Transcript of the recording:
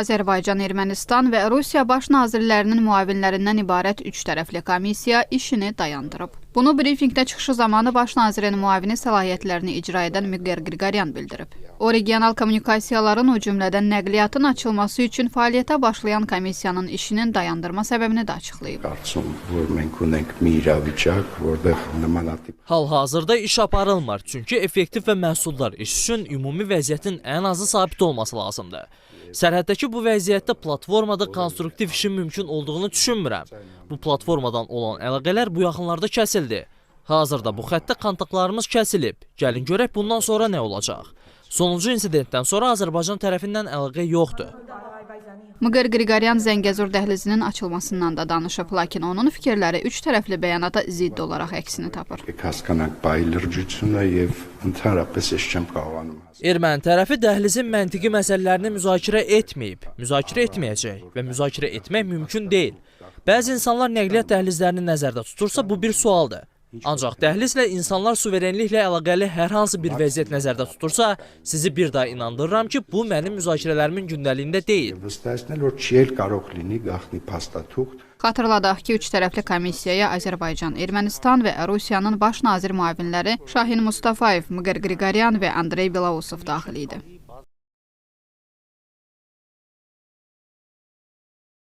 Azərbaycan, Ermənistan və Rusiya baş nazirlərinin müavinlərindən ibarət üç tərəfli komissiya işini dayandırıb. Bunu brifingdə çıxışı zamanı baş nazirin müavini səlahiyyətlərini icra edən Miqer Qriqoryan bildirib. O regional kommunikasiyaların, o cümlədən nəqliyyatın açılması üçün fəaliyyətə başlayan komissiyanın işinin dayandırma səbəbini də açıqlayıb. Hal-hazırda iş aparılmır, çünki effektiv və məhsuldar iş üçün ümumi vəziyyətin ən azı sabit olması lazımdır. Sərhəddəki bu vəziyyətdə platformada konstruktiv işin mümkün olduğunu düşünmürəm. Bu platformadan olan əlaqələr bu yaxınlarda kəsildi. Hazırda bu xəttdə kontaktlarımız kəsilib. Gəlin görək bundan sonra nə olacaq. Sonuncu insidentdən sonra Azərbaycan tərəfindən əlaqə yoxdur. Mqır Qriqoryan Zəngəzur dəhlizinin açılmasından da danışıb, lakin onun fikirləri üç tərəfli bəyanata zidd olaraq əksini tapır. Erməni tərəfi dəhlizin məntiqi məsələlərini müzakirə etməyib, müzakirə etməyəcək və müzakirə etmək mümkün deyil. Bəzi insanlar nəqliyyat dəhlizlərini nəzərdə tutursa, bu bir sualdır. Ancaq dəhlizlə insanlar suverenliklə əlaqəli hər hansı bir vəziyyət nəzərdə tutursa, sizi bir daha inandırıram ki, bu mənim müzakirələrimin gündəliyində deyil. Xatırladaq ki, üçtərəfli komissiyaya Azərbaycan, Ermənistan və Rusiyanın baş nazir müavinləri Şahin Mustafayev, Mıqır Qriqoryan və Andrey Belousov daxil idi.